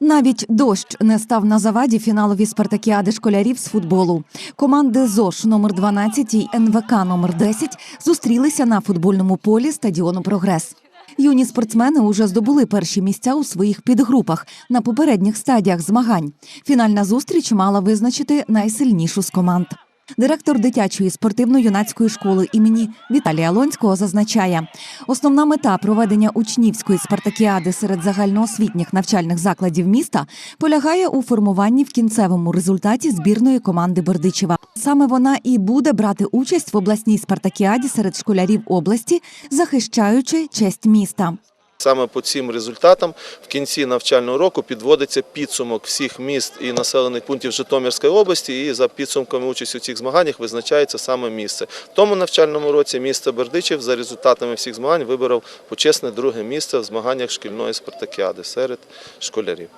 Навіть дощ не став на заваді фіналові спартакіади школярів з футболу. Команди ЗОШ номер 12 і НВК номер 10 зустрілися на футбольному полі стадіону Прогрес. Юні спортсмени уже здобули перші місця у своїх підгрупах на попередніх стадіях змагань. Фінальна зустріч мала визначити найсильнішу з команд. Директор дитячої спортивно-юнацької школи імені Віталія Лонського зазначає, основна мета проведення учнівської спартакіади серед загальноосвітніх навчальних закладів міста полягає у формуванні в кінцевому результаті збірної команди Бердичева. Саме вона і буде брати участь в обласній спартакіаді серед школярів області, захищаючи честь міста. Саме по цим результатам в кінці навчального року підводиться підсумок всіх міст і населених пунктів Житомирської області. І за підсумками участі у цих змаганнях визначається саме місце. Тому навчальному році місто Бердичів за результатами всіх змагань виборов почесне друге місце в змаганнях шкільної спартакіади серед школярів.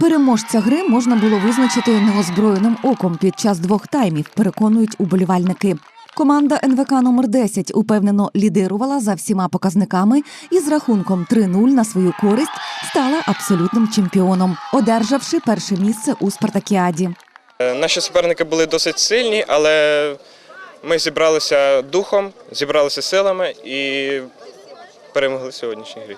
Переможця гри можна було визначити неозброєним оком під час двох таймів, переконують уболівальники. Команда НВК номер 10 упевнено лідирувала за всіма показниками і з рахунком 3-0 на свою користь стала абсолютним чемпіоном, одержавши перше місце у спартакіаді. Е, Наші суперники були досить сильні, але ми зібралися духом, зібралися силами і перемогли сьогоднішній грі.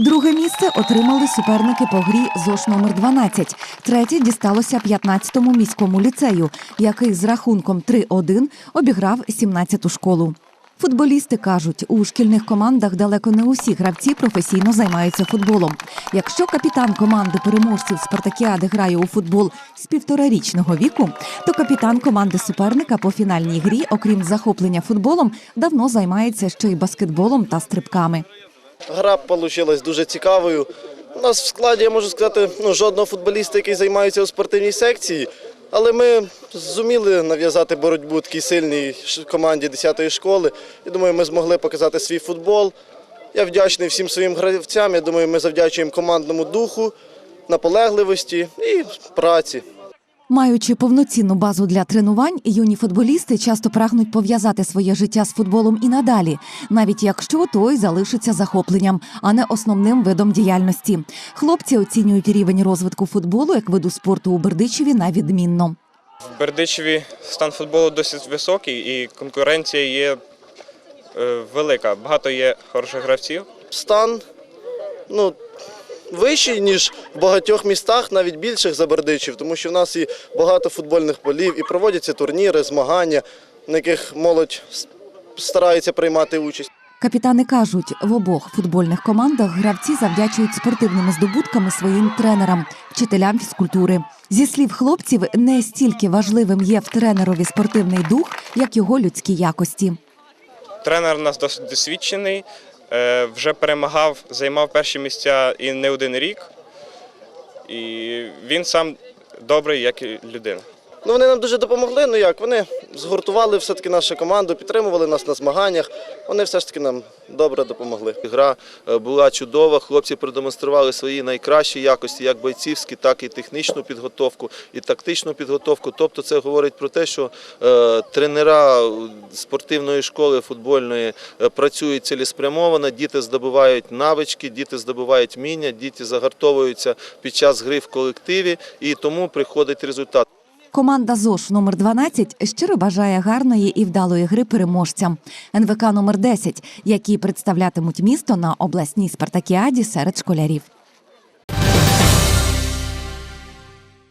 Друге місце отримали суперники по грі ЗОШ номер 12 Третє дісталося 15-му міському ліцею, який з рахунком 3-1 обіграв 17-ту школу. Футболісти кажуть, у шкільних командах далеко не усі гравці професійно займаються футболом. Якщо капітан команди переможців Спартакіади грає у футбол з півторарічного віку, то капітан команди суперника по фінальній грі, окрім захоплення футболом, давно займається ще й баскетболом та стрибками. Гра вийшла дуже цікавою. У нас в складі, я можу сказати, ну, жодного футболіста, який займається у спортивній секції. Але ми зуміли нав'язати боротьбу такій сильній команді 10-ї школи. І думаю, ми змогли показати свій футбол. Я вдячний всім своїм гравцям. Я думаю, ми завдячуємо командному духу, наполегливості і праці. Маючи повноцінну базу для тренувань, юні футболісти часто прагнуть пов'язати своє життя з футболом і надалі, навіть якщо той залишиться захопленням, а не основним видом діяльності. Хлопці оцінюють рівень розвитку футболу як виду спорту у Бердичеві на відмінно. В Бердичеві стан футболу досить високий і конкуренція є е, велика. Багато є хороших гравців. Стан ну, вищий, ніж в багатьох містах, навіть більших за Бердичів, тому що в нас і багато футбольних полів, і проводяться турніри, змагання, на яких молодь старається приймати участь. Капітани кажуть, в обох футбольних командах гравці завдячують спортивними здобутками своїм тренерам, вчителям фізкультури. Зі слів хлопців, не стільки важливим є в тренерові спортивний дух, як його людські якості. Тренер у нас досить досвідчений, вже перемагав, займав перші місця і не один рік. І він сам добрий, як і людина. Ну, вони нам дуже допомогли. Ну як, вони згуртували все-таки нашу команду, підтримували нас на змаганнях. Вони все ж таки нам добре допомогли. Гра е, була чудова. Хлопці продемонстрували свої найкращі якості, як бойцівські, так і технічну підготовку, і тактичну підготовку. Тобто, це говорить про те, що е, тренера спортивної школи футбольної е, працюють цілеспрямовано. Діти здобувають навички, діти здобувають вміння, діти загартовуються під час гри в колективі, і тому приходить результат. Команда ЗОШ номер 12 щиро бажає гарної і вдалої гри переможцям. НВК номер 10, які представлятимуть місто на обласній спартакіаді серед школярів.